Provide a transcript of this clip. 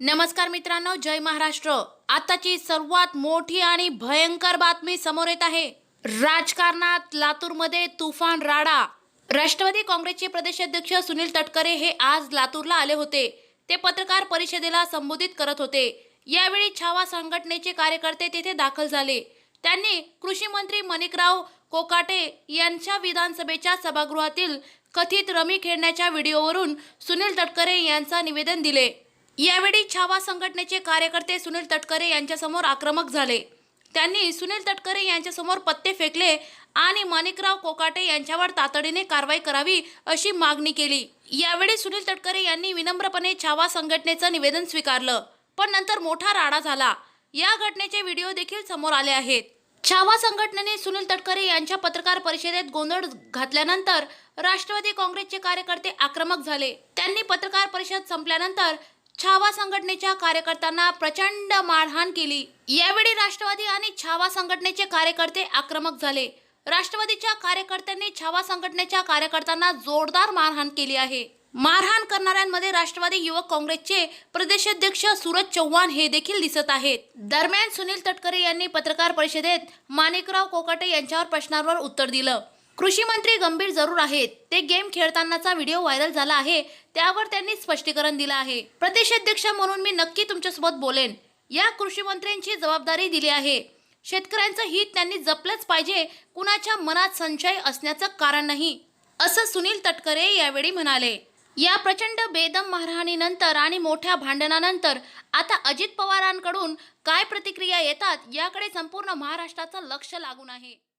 नमस्कार मित्रांनो जय महाराष्ट्र. आताची सर्वात मोठी आणि भयंकर बातमी समोर येत आहे. राजकारणात लातूरमध्ये तुफान राडा. राष्ट्रवादी काँग्रेसचे प्रदेशाध्यक्ष सुनील तटकरे हे आज लातूरला आले होते. ते पत्रकार परिषदेला संबोधित करत होते. यावेळी छावा संघटनेचे कार्यकर्ते तेथे दाखल झाले. त्यांनी कृषी मंत्री मणिकराव कोकाटे यांच्या विधानसभेच्या सभागृहातील कथित रमी खेळण्याच्या व्हिडिओवरून सुनील तटकरे यांचा निवेदन दिले. यावेळी छावा संघटनेचे कार्यकर्ते सुनील तटकरे यांच्यासमोर आक्रमक झाले. त्यांनी सुनील तटकरे यांच्यासमोर पत्ते फेकले आणि माणिकराव कोकाटे यांच्यावर तातडीने कारवाई करावी अशी मागणी केली. यावेळी सुनील तटकरे यांनी विनम्रपणे छावा संघटनेचं निवेदन स्वीकारलं पण नंतर मोठा राडा झाला. या घटनेचे व्हिडिओ देखील समोर आले आहेत. छावा संघटनेने सुनील तटकरे यांच्या पत्रकार परिषदेत गोंधळ घातल्यानंतर राष्ट्रवादी काँग्रेसचे कार्यकर्ते आक्रमक झाले. त्यांनी पत्रकार परिषद संपल्यानंतर छावा संघटनेच्या कार्यकर्त्यांना प्रचंड मारहाण केली. यावेळी राष्ट्रवादी आणि छावा संघटनेचे कार्यकर्ते आक्रमक झाले. राष्ट्रवादीच्या कार्यकर्त्यांनी छावा संघटनेच्या कार्यकर्त्यांना जोरदार मारहाण केली आहे. मारहाण करणाऱ्यांमध्ये राष्ट्रवादी युवक काँग्रेसचे प्रदेशाध्यक्ष सूरज चव्हाण हे देखील दिसत आहेत. दरम्यान सुनील तटकरे यांनी पत्रकार परिषदेत माणिकराव कोकाटे यांच्यावर प्रश्नांवर उत्तर दिलं. कृषी मंत्री गंभीर जरूर आहेत. ते गेम खेळतानाचा व्हिडिओ व्हायरल झाला आहे. त्यावर त्यांनी स्पष्टीकरण दिलं आहे. प्रदेशाध्यक्ष म्हणून मी नक्की तुमच्यासोबत बोलेन. या कृषी मंत्र्यांची जबाबदारी दिली आहे. शेतकऱ्यांचं हित त्यांनी जपलंच पाहिजे. कुणाच्या मनात संशय असण्याचं कारण नाही. असं सुनील तटकरे यावेळी म्हणाले. या प्रचंड बेदम मारहाणीनंतर आणि मोठ्या भांडणानंतर आता अजित पवारांकडून काय प्रतिक्रिया येतात याकडे संपूर्ण महाराष्ट्राचं लक्ष लागून आहे.